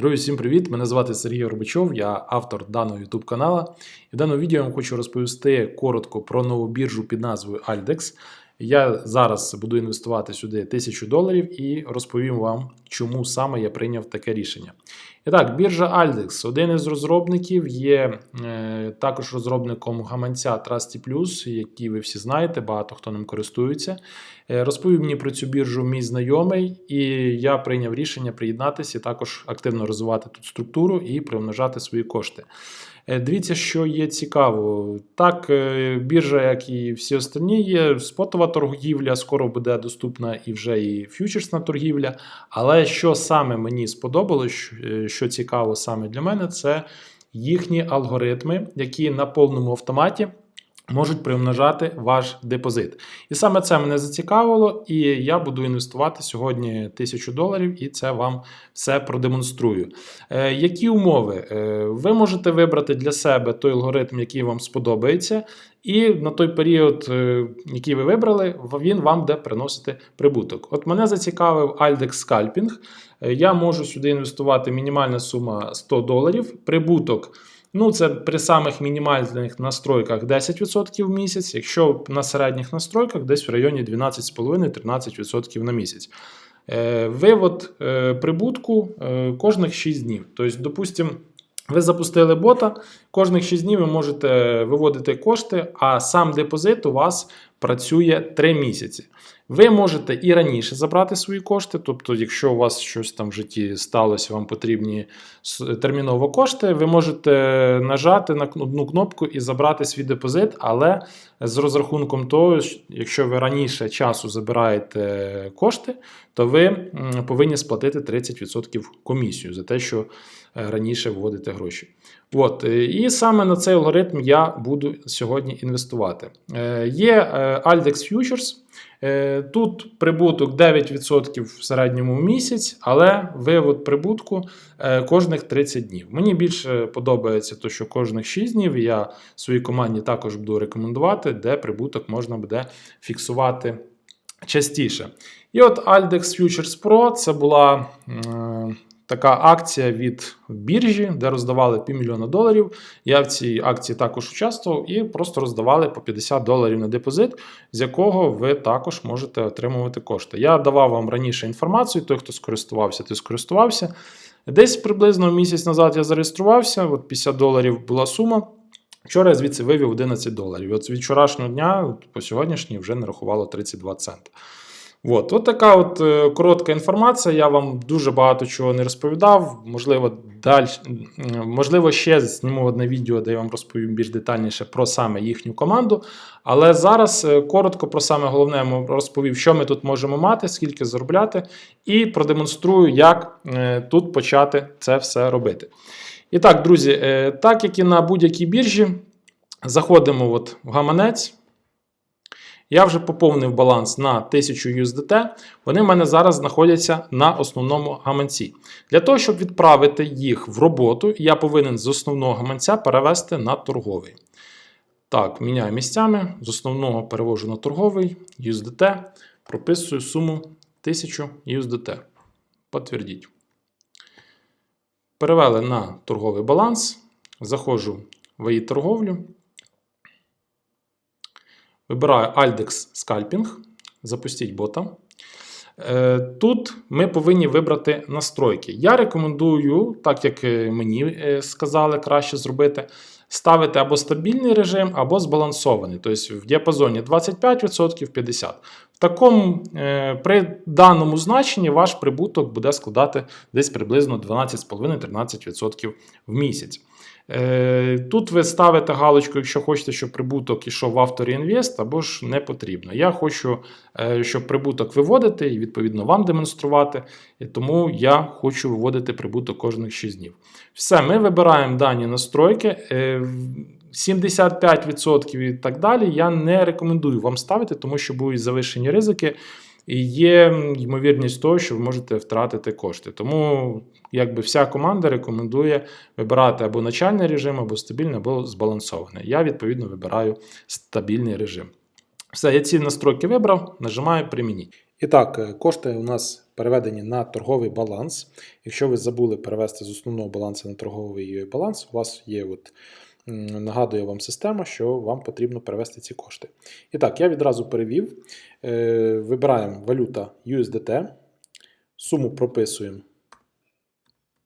Друзі, всім привіт! Мене звати Сергій Горбачов, я автор даного YouTube канала. І в даному відео я вам хочу розповісти коротко про нову біржу під назвою Aldex. Я зараз буду інвестувати сюди 1000 доларів і розповім вам, чому саме я прийняв таке рішення. І так, біржа Aldex, один із розробників, є е, також розробником гаманця Trusty Plus, який ви всі знаєте, багато хто ним користується. Е, розповів мені про цю біржу мій знайомий, і я прийняв рішення приєднатися і також активно розвивати тут структуру і примножати свої кошти. Е, Дивіться, що є цікаво. Так, е, біржа, як і всі остальні, є спотова торгівля, скоро буде доступна і вже і ф'ючерсна торгівля. Але що саме мені сподобалось, е, що цікаво саме для мене, це їхні алгоритми, які на повному автоматі. Можуть примножати ваш депозит. І саме це мене зацікавило, і я буду інвестувати сьогодні тисячу доларів, і це вам все продемонструю. Е, які умови? Е, ви можете вибрати для себе той алгоритм, який вам сподобається, і на той період, е, який ви вибрали, він вам буде приносити прибуток. От мене зацікавив Aldex Scalping. Е, Я можу сюди інвестувати мінімальна сума 100 доларів, прибуток. Ну, це при самих мінімальних настройках 10% в місяць, якщо на середніх настройках десь в районі 12,5-13% на місяць. Е, Вивод е, прибутку е, кожних 6 днів. Тобто, допустимо, ви запустили бота, кожних 6 днів ви можете виводити кошти, а сам депозит у вас працює 3 місяці. Ви можете і раніше забрати свої кошти, тобто, якщо у вас щось там в житті сталося, вам потрібні терміново кошти, ви можете нажати на одну кнопку і забрати свій депозит, але з розрахунком того, що якщо ви раніше часу забираєте кошти, то ви повинні сплатити 30% комісію за те, що е, раніше вводите гроші. От, е, і саме на цей алгоритм я буду сьогодні інвестувати. Е, Є е, Aldex Futures. Тут прибуток 9% в середньому місяць, але вивод прибутку кожних 30 днів. Мені більше подобається, то, що кожних 6 днів я своїй команді також буду рекомендувати, де прибуток можна буде фіксувати частіше. І от Aldex Futures Pro це була така акція від біржі, де роздавали півмільйона доларів. Я в цій акції також участвував і просто роздавали по 50 доларів на депозит, з якого ви також можете отримувати кошти. Я давав вам раніше інформацію, той, хто скористувався, той скористувався. Десь приблизно місяць назад я зареєструвався, от 50 доларів була сума. Вчора я звідси вивів 11 доларів. От від вчорашнього дня по сьогоднішній вже нарахувало 32 цента. От, от така от е, коротка інформація. Я вам дуже багато чого не розповідав. Можливо, далі, можливо, ще зніму одне відео, де я вам розповім більш детальніше про саме їхню команду. Але зараз е, коротко про саме головне розповів, що ми тут можемо мати, скільки заробляти, і продемонструю, як е, тут почати це все робити. І так, друзі, так як і на будь-якій біржі, заходимо от в гаманець. Я вже поповнив баланс на 1000 USDT. Вони в мене зараз знаходяться на основному гаманці. Для того, щоб відправити їх в роботу, я повинен з основного гаманця перевести на торговий. Так, міняю місцями. З основного перевожу на торговий USDT, прописую суму 1000 USDT. Підтвердіть. Перевели на торговий баланс. Заходжу в її торговлю. Вибираю Aldex Scalping, запустіть бота. Е, Тут ми повинні вибрати настройки. Я рекомендую, так як е, мені е, сказали краще зробити, ставити або стабільний режим, або збалансований, тобто в діапазоні 25% 50%. В такому, при даному значенні ваш прибуток буде складати десь приблизно 12,5-13% в місяць. Е, Тут ви ставите галочку, якщо хочете, щоб прибуток ішов в авторіінвест, або ж не потрібно. Я хочу, е, щоб прибуток виводити і відповідно вам демонструвати. Тому я хочу виводити прибуток кожних 6 днів. Все, ми вибираємо дані настройки. Е, 75% і так далі я не рекомендую вам ставити, тому що будуть завищені ризики. І є ймовірність того, що ви можете втратити кошти. Тому якби вся команда рекомендує вибирати або начальний режим, або стабільний, або збалансований. Я відповідно вибираю стабільний режим. Все, я ці настройки вибрав, нажимаю примініть. І так, е, кошти у нас переведені на торговий баланс. Якщо ви забули перевести з основного балансу на торговий баланс, у вас є от. Нагадує вам система, що вам потрібно перевести ці кошти. І так, я відразу перевів. Е, Вибираємо валюта USDT, суму прописуємо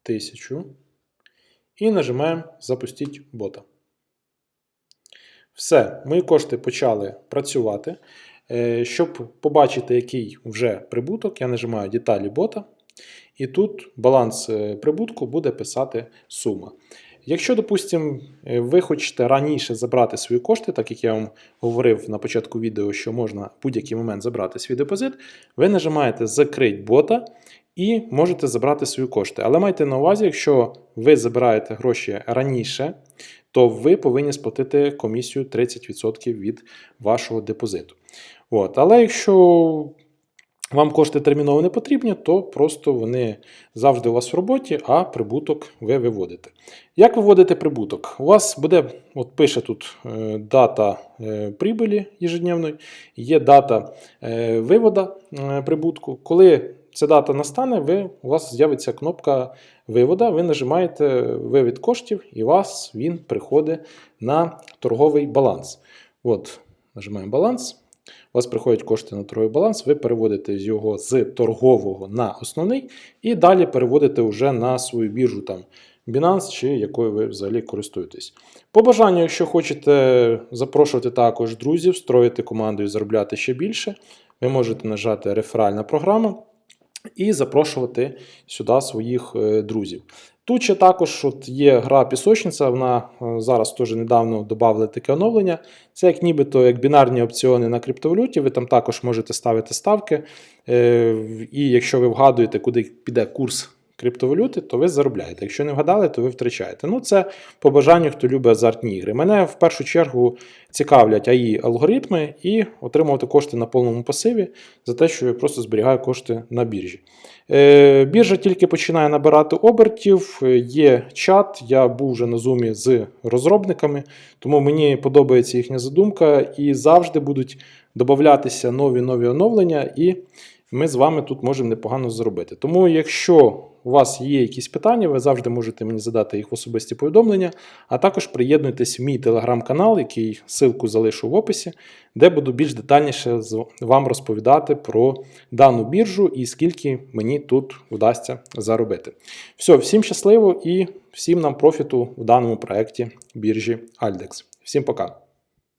1000 і нажимаємо Запустіть бота. Все, мої кошти почали працювати. Е, Щоб побачити, який вже прибуток, я нажимаю деталі бота, і тут баланс е, прибутку буде писати сума. Якщо, допустимо, е, ви хочете раніше забрати свої кошти, так як я вам говорив на початку відео, що можна в будь-який момент забрати свій депозит, ви нажимаєте Закрить бота і можете забрати свої кошти. Але майте на увазі, якщо ви забираєте гроші раніше, то ви повинні сплатити комісію 30% від вашого депозиту. От. Але якщо вам кошти терміново не потрібні, то просто вони завжди у вас в роботі, а прибуток ви виводите. Як виводити прибуток? У вас буде, от пише тут е, дата е, прибилі ежедневної, є дата е, вивода прибутку. Коли ця дата настане, ви, у вас з'явиться кнопка вивода, ви нажимаєте вивід коштів, і у вас він приходить на торговий баланс. От, нажимаємо баланс. У вас приходять кошти на торговий баланс, ви переводите його з торгового на основний і далі переводите вже на свою біржу там Binance чи якою ви взагалі користуєтесь. По бажанню, якщо хочете запрошувати також друзів, строїти команду і заробляти ще більше, ви можете нажати реферальна програма і запрошувати сюди своїх е, друзів. Тут ще також от є гра пісочниця, вона е, зараз теж недавно додали таке оновлення. Це як нібито як бінарні опціони на криптовалюті, ви там також можете ставити ставки. Е, І якщо ви вгадуєте, куди піде курс криптовалюти, то ви заробляєте. Якщо не вгадали, то ви втрачаєте. Ну, це по бажанню, хто любить азартні ігри. Мене в першу чергу цікавлять АІ алгоритми і отримувати кошти на повному пасиві за те, що я просто зберігаю кошти на біржі. Е, Біржа тільки починає набирати обертів, е, є чат. Я був вже на зумі з розробниками, тому мені подобається їхня задумка і завжди будуть додатися нові нові оновлення, і ми з вами тут можемо непогано зробити. Тому, якщо у вас є якісь питання, ви завжди можете мені задати їх в особисті повідомлення, а також приєднуйтесь в мій телеграм-канал, який ссылку залишу в описі, де буду більш детальніше вам розповідати про дану біржу і скільки мені тут вдасться заробити. Все, всім щасливо і всім нам профіту в даному проєкті біржі Aldex. Всім пока!